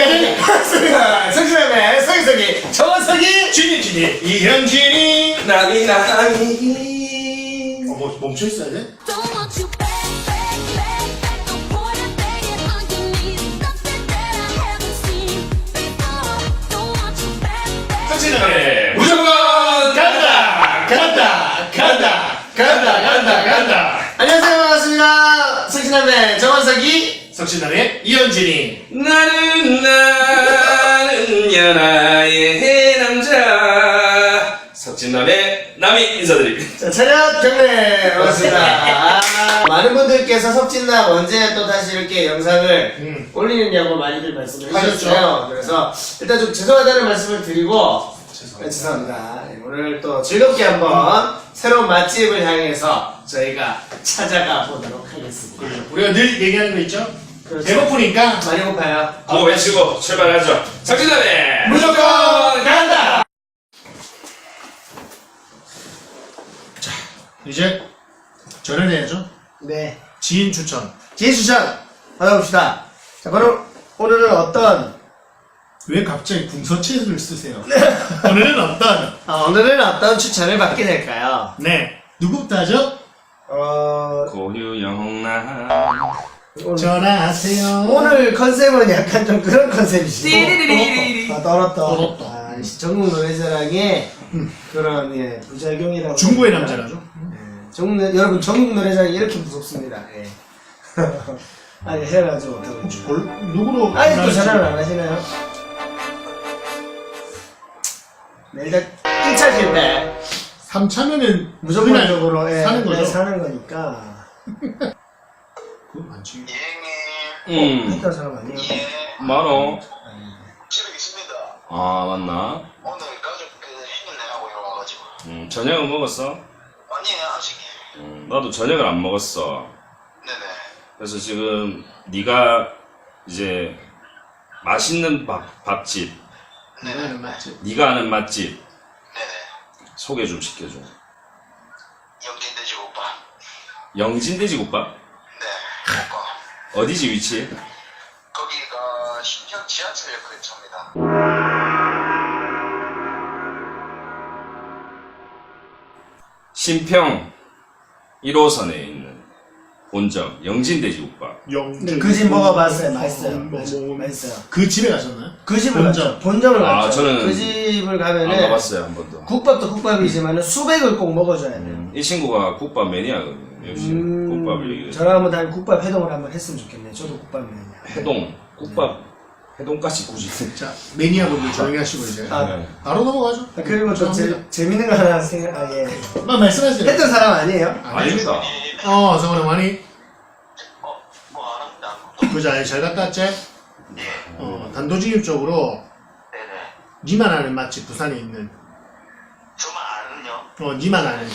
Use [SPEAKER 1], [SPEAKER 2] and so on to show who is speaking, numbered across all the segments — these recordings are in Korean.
[SPEAKER 1] 여기까지 반갑습니다. 성실함의 성희석이 정원석이
[SPEAKER 2] 진이 진이 이현진이
[SPEAKER 3] 나비 나비
[SPEAKER 2] 어, 뭐 멈춰 있어야 돼?
[SPEAKER 4] Don't want you back, back, back, back. Don't put it begging on your knees. Nothing that I haven't seen before. Don't want you back, back.
[SPEAKER 2] 성실함의
[SPEAKER 3] 무조건
[SPEAKER 2] 간다 간다 간다 간다 간다 간다
[SPEAKER 1] 안녕하세요 반갑습니다. 성실함의 정원석이
[SPEAKER 2] 성실함의 이현진이
[SPEAKER 3] 나는 연하의 남자 석진남의 남이 인사드립니다
[SPEAKER 1] 자, 차렷 경례 반갑습니다. 아, 많은 분들께서 석진남 언제 또 다시 이렇게 영상을
[SPEAKER 2] 음.
[SPEAKER 1] 올리느냐고 많이들 말씀을
[SPEAKER 2] 하셨죠.
[SPEAKER 1] 해주셨어요. 그래서 일단 좀 죄송하다는 말씀을 드리고
[SPEAKER 2] 죄송합니다.
[SPEAKER 1] 네, 죄송합니다. 네, 오늘 또 즐겁게 한번 새로운 맛집을 향해서 저희가 찾아가 보도록 하겠습니다.
[SPEAKER 2] 우리가 늘 얘기하는 거 있죠?
[SPEAKER 1] 그렇죠.
[SPEAKER 2] 배고프니까
[SPEAKER 1] 많이 고파요.
[SPEAKER 3] 구호 외치고 출발하죠 석진남의
[SPEAKER 2] 무조건 간다 자 이제 전을 해야죠
[SPEAKER 1] 네.
[SPEAKER 2] 지인 추천
[SPEAKER 1] 지혜 추천 받아봅시다. 자, 바로 오늘은 어떤
[SPEAKER 2] 왜 갑자기 궁서체를 쓰세요? 오늘은 어떤
[SPEAKER 1] 아, 오늘은 어떤 추천을 받게 될까요?
[SPEAKER 2] 네 누구부터 하죠?
[SPEAKER 1] 어,
[SPEAKER 3] 고유영남
[SPEAKER 1] 오늘,
[SPEAKER 2] 전화하세요
[SPEAKER 1] 오늘 컨셉은 약간 좀 그런 컨셉이시죠?
[SPEAKER 3] 띠리리리리리.
[SPEAKER 1] 아, 떨었다.
[SPEAKER 2] 떨었다.
[SPEAKER 1] 아, 전국 노래자랑의 그런 예, 부작용이라고. 합니다.
[SPEAKER 2] 남자라죠
[SPEAKER 1] 예, 전국, 노- 여러분 전국 노래자랑이 이렇게 무섭습니다. 예. 아니 해가지 못하고.
[SPEAKER 2] 혹시 볼, 누구로
[SPEAKER 1] 아직도? 전화를 안 하시나요? 네, 일단 1차 실패.
[SPEAKER 2] 3차면은
[SPEAKER 1] 무조건적으로 예,
[SPEAKER 2] 사는 거죠?
[SPEAKER 1] 네, 사는 거니까.
[SPEAKER 3] 음
[SPEAKER 1] 했던 사람 아니에요?
[SPEAKER 3] 만호
[SPEAKER 5] 집에 있습니다.
[SPEAKER 3] 아 맞나
[SPEAKER 5] 오늘 가족 그 행인 내라고 이러 와가지고.
[SPEAKER 3] 음 저녁은 먹었어
[SPEAKER 5] 아니에요, 아직.
[SPEAKER 3] 음, 나도 저녁을 안 먹었어
[SPEAKER 5] 네네.
[SPEAKER 3] 그래서 지금 네가 이제 맛있는 밥, 밥집
[SPEAKER 5] 네네.
[SPEAKER 2] 맞지
[SPEAKER 3] 네가 아는 맛집
[SPEAKER 5] 네네.
[SPEAKER 3] 소개 좀 시켜줘
[SPEAKER 5] 영진 돼지국밥.
[SPEAKER 3] 영진 돼지국밥
[SPEAKER 5] 네. 먹고.
[SPEAKER 3] 어디지 위치?
[SPEAKER 5] 거기가 신평 지하철역 근처입니다.
[SPEAKER 3] 신평 1호선에 있는 본점 영진 돼지국밥
[SPEAKER 2] 영진
[SPEAKER 1] 그집 먹어봤어요. 맛있어요. 맛있어요.
[SPEAKER 2] 그 집에 가셨나요?
[SPEAKER 1] 그 집을
[SPEAKER 2] 본점.
[SPEAKER 1] 갔죠. 본점을
[SPEAKER 3] 아,
[SPEAKER 1] 갔죠.
[SPEAKER 3] 저는
[SPEAKER 1] 그 집을
[SPEAKER 3] 안
[SPEAKER 1] 가면은
[SPEAKER 3] 가봤어요 한 번도
[SPEAKER 1] 국밥도 국밥이지만 수백을 꼭 먹어줘야 돼요.
[SPEAKER 3] 음, 이 친구가 국밥 매니아거든요 역시
[SPEAKER 1] 음,
[SPEAKER 3] 국밥을 얘기해서
[SPEAKER 1] 저랑 한번 다른 국밥 회동을 한번 했으면 좋겠네요. 저도 국밥 매니아.
[SPEAKER 3] 해동 국밥 해동까지 굳이
[SPEAKER 2] 자 매니아분들 조용히 하시고 이제
[SPEAKER 1] 아,
[SPEAKER 3] 네.
[SPEAKER 2] 바로 넘어가죠
[SPEAKER 1] 아, 그리고 또 제,
[SPEAKER 2] 죄송합니다.
[SPEAKER 1] 재밌는 거 하나 생각, 아, 예.
[SPEAKER 2] 막 말씀하세요
[SPEAKER 1] 했던 사람 아니에요?
[SPEAKER 3] 아닙니다
[SPEAKER 2] 어 성원아 많이
[SPEAKER 5] 어, 뭐안 합니다.
[SPEAKER 2] 그자 잘 갔다 왔지?
[SPEAKER 5] 예.
[SPEAKER 2] 어 단도직입적으로
[SPEAKER 5] 네네.
[SPEAKER 2] 니만 아는 맛집 부산에 있는
[SPEAKER 5] 저만 아는요?
[SPEAKER 2] 어 니만 아는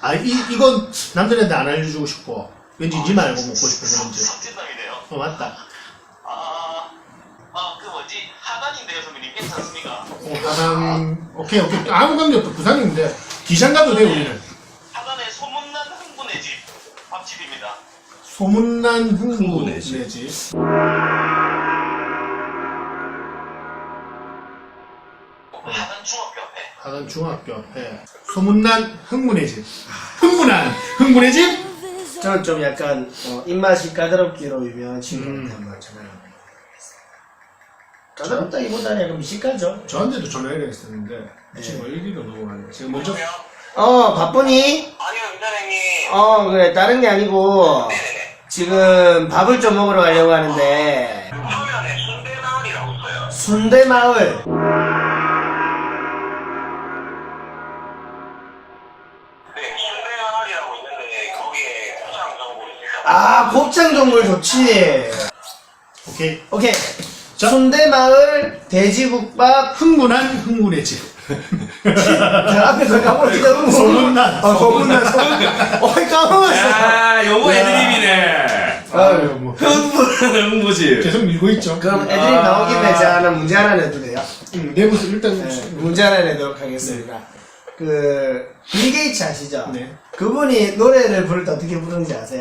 [SPEAKER 2] 아 이, 이건 남들한테 안 알려주고 싶고 왠지 니만 알고 먹고 싶어 그런지
[SPEAKER 5] 석진남이네요.
[SPEAKER 2] 어 맞다
[SPEAKER 5] 아, 아, 그 뭐지? 하단인데요, 선배님. 괜찮습니까?
[SPEAKER 2] 어 하남 오케이 오케이 아무 관계 없어 부산인데 기장 가도 돼 우리는
[SPEAKER 5] 하단에 소문난 흥분의 집. 밥집입니다.
[SPEAKER 2] 소문난 흥부
[SPEAKER 3] 흥부네 집.
[SPEAKER 2] 내지
[SPEAKER 5] 하단 중학교 앞에.
[SPEAKER 2] 하단 중학교 앞에 소문난 흥문의 집 흥분한 흥분의 집
[SPEAKER 1] 저는 좀 약간, 어, 입맛이 까다롭기로 유명한 친구한테
[SPEAKER 2] 음.
[SPEAKER 1] 한번 전화를 한번 해보겠습니다. 까다롭다기보다는 약간 미식가죠.
[SPEAKER 2] 저한테도 전화를 했었는데 이 친구가 일기로 녹음하는 지금 먼저
[SPEAKER 1] 어, 바쁘니?
[SPEAKER 5] 아니요, 임단행님.
[SPEAKER 1] 어, 그래. 다른 게 아니고, 지금 밥을 좀 먹으러 가려고 하는데,
[SPEAKER 5] 화면에 순대마을이라고 써요.
[SPEAKER 1] 순대마을.
[SPEAKER 5] 네, 순대마을이라고 있는데 거기에 포장 정보 있습니다.
[SPEAKER 1] 아, 곱창 전골 좋지.
[SPEAKER 2] 오케이
[SPEAKER 1] 오케이.
[SPEAKER 2] 자.
[SPEAKER 1] 순대마을, 돼지국밥,
[SPEAKER 2] 흥분한 흥문의 집
[SPEAKER 1] 저 앞에 그 까먹었다.
[SPEAKER 2] 소문난.
[SPEAKER 1] 어, 소문난, 소문난. 어이, 까먹었어.
[SPEAKER 3] 야 요거 애드립이네
[SPEAKER 2] 아유 뭐
[SPEAKER 3] 흥분하는 흥부지
[SPEAKER 2] 계속 밀고 있죠
[SPEAKER 1] 그럼 애들이
[SPEAKER 3] 아.
[SPEAKER 1] 나오기 전에 제가 하나 문제 하나 내도 돼요?
[SPEAKER 2] 음, 내부서 일단
[SPEAKER 1] 네, 문제 하나 내도록 하겠습니다. 그, 빌 게이츠 아시죠?
[SPEAKER 2] 네.
[SPEAKER 1] 그분이 노래를 부를 때 어떻게 부르는지 아세요?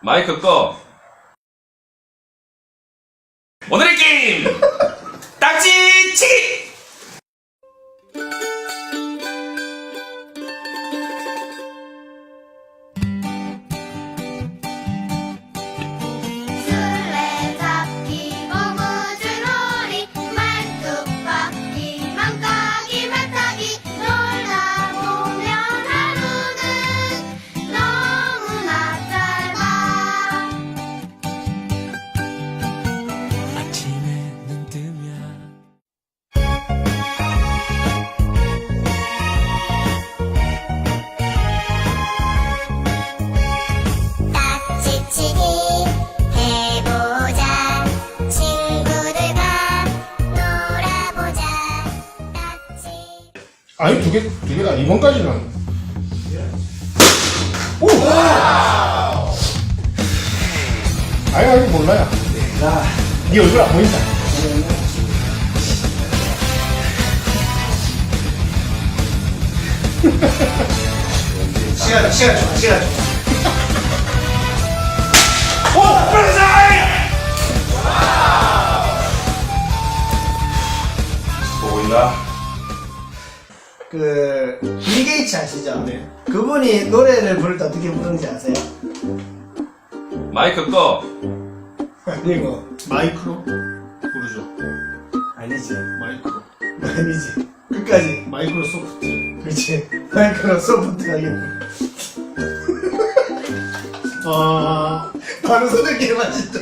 [SPEAKER 3] 마이크 꺼
[SPEAKER 6] 오늘의 게임 딱지치기
[SPEAKER 2] 아니 두 개 두 개가 이번까지는. 오. 아니 아니 몰라요. 네 얼굴 안 보인다.
[SPEAKER 3] 시간, 시간 줘, 시간 줘.
[SPEAKER 6] 보고 있나?
[SPEAKER 1] 그, 빌 게이츠 아시죠? 그분이 노래를 부를 때 어떻게 부르는지 아세요?
[SPEAKER 6] 마이크 꺼
[SPEAKER 1] 아니고,
[SPEAKER 2] 마이크로 부르죠.
[SPEAKER 1] 아니지.
[SPEAKER 2] 마이크로.
[SPEAKER 1] 아니지. 끝까지.
[SPEAKER 2] 마이크로 소프트.
[SPEAKER 1] 그렇지. 마이크로 소프트하게.
[SPEAKER 2] 어
[SPEAKER 1] 바로 선생님 맛있죠?